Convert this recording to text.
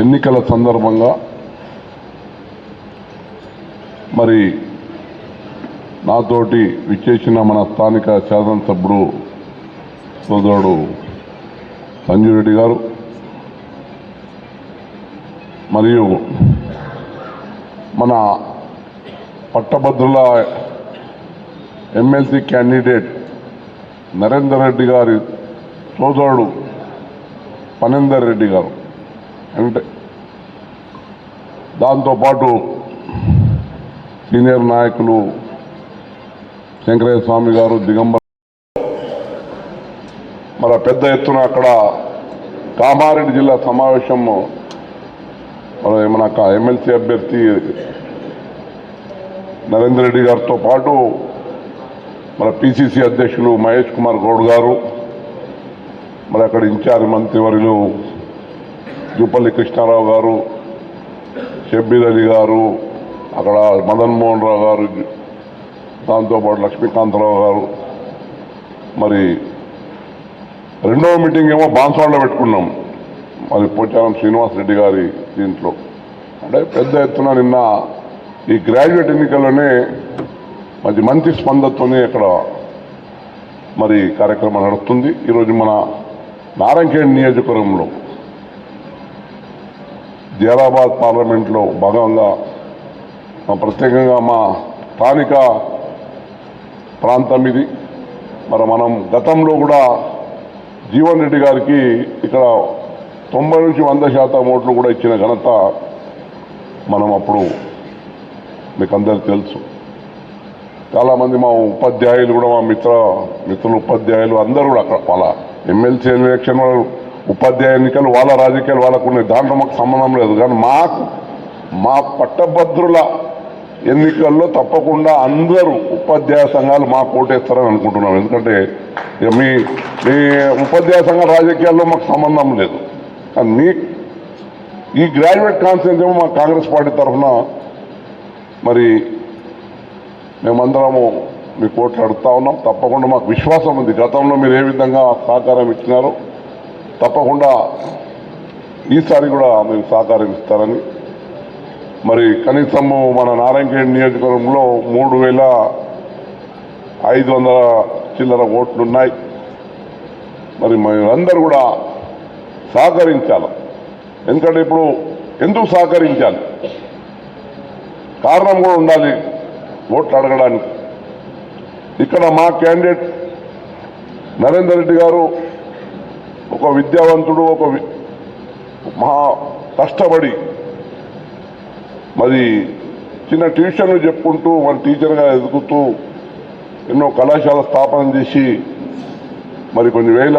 ఎన్నికల సందర్భంగా మరి నాతోటి విచ్చేసిన మన స్థానిక శాసనసభ్యుడు సోదరుడు సంజీవ్ రెడ్డి గారు మరియు మన పట్టభద్రుల ఎమ్మెల్సీ క్యాండిడేట్ నరేందర్ రెడ్డి గారి సోదరుడు పనేందర్ రెడ్డి గారు. దాంతోపాటు సీనియర్ నాయకులు శంకరయ్య స్వామి గారు దిగంబర్ మన పెద్ద ఎత్తున అక్కడ కామారెడ్డి జిల్లా సమావేశం మన మన ఎమ్మెల్సీ అభ్యర్థి నరేందర్ రెడ్డి గారితో పాటు మన పిసిసి అధ్యక్షులు మహేష్ కుమార్ గౌడ్ గారు మరి అక్కడ ఇన్ఛార్జ్ మంత్రివర్యులు జూపల్లి కృష్ణారావు గారు షబ్బీర్ అలీ గారు అక్కడ మదన్ మోహన్ రావు గారు దాంతోపాటు లక్ష్మీకాంతరావు గారు. మరి రెండవ మీటింగ్ ఏమో బాన్స్వాడలో పెట్టుకున్నాం. మరి పోచారం శ్రీనివాస్ రెడ్డి గారి దీంట్లో. అంటే పెద్ద ఎత్తున నిన్న ఈ గ్రాడ్యుయేట్ ఎన్నికల్లోనే మంచి మంచి స్పందనతోనే ఇక్కడ మరి కార్యక్రమం నడుస్తుంది. ఈరోజు మన నారాయణఖేడ్ నియోజకవర్గంలో. జైరాబాద్ పార్లమెంట్లో భాగంగా మా ప్రత్యేకంగా మా స్థానిక ప్రాంతం ఇది. మరి మనం గతంలో కూడా జీవన్ రెడ్డి గారికి ఇక్కడ తొంభై నుంచి వంద శాతం ఓట్లు కూడా ఇచ్చిన ఘనత మనం అప్పుడు మీకు అందరికి తెలుసు. చాలామంది మా ఉపాధ్యాయులు కూడా మా మిత్ర మిత్రులు ఉపాధ్యాయులు అందరూ కూడా అక్కడ వాళ్ళ ఎమ్మెల్సీ ఎలక్షన్ వాళ్ళు ఉపాధ్యాయ ఎన్నికలు వాళ్ళ రాజకీయాలు వాళ్ళకు ఉన్నాయి. దాంట్లో మాకు సంబంధం లేదు. కానీ మాకు మా పట్టభద్రుల ఎన్నికల్లో తప్పకుండా అందరూ ఉపాధ్యాయ సంఘాలు మాకు ఓటేస్తారని అనుకుంటున్నాం. ఎందుకంటే మీ మీ ఉపాధ్యాయ సంఘ రాజకీయాల్లో మాకు సంబంధం లేదు. కానీ మీ ఈ గ్రాడ్యుయేట్ కాన్ఫరెన్స్ ఏమో మా కాంగ్రెస్ పార్టీ తరఫున మరి మేమందరము మీ కోట్లు అడుగుతా ఉన్నాం. తప్పకుండా మాకు విశ్వాసం ఉంది. గతంలో మీరు ఏ విధంగా సహకారం ఇచ్చినారో తప్పకుండా ఈసారి కూడా మీరు సహకారం ఇస్తారని మరి కనీసము మన నారాయణఖేడ్ నియోజకవర్గంలో మూడు వేల ఐదు వందల చిల్లర ఓట్లు ఉన్నాయి మరి మీరందరూ కూడా సహకరించాలి. ఎందుకంటే ఇప్పుడు ఎందుకు సహకరించాలి? కారణం కూడా ఉండాలి ఓట్లు అడగడానికి. ఇక్కడ మా క్యాండిడేట్ నరేందర్ రెడ్డి గారు ఒక విద్యావంతుడు ఒక మహా కష్టపడి మరి చిన్న ట్యూషన్లు చెప్పుకుంటూ మరి టీచర్గా ఎదుగుతూ ఎన్నో కళాశాల స్థాపన చేసి మరి కొన్ని వేల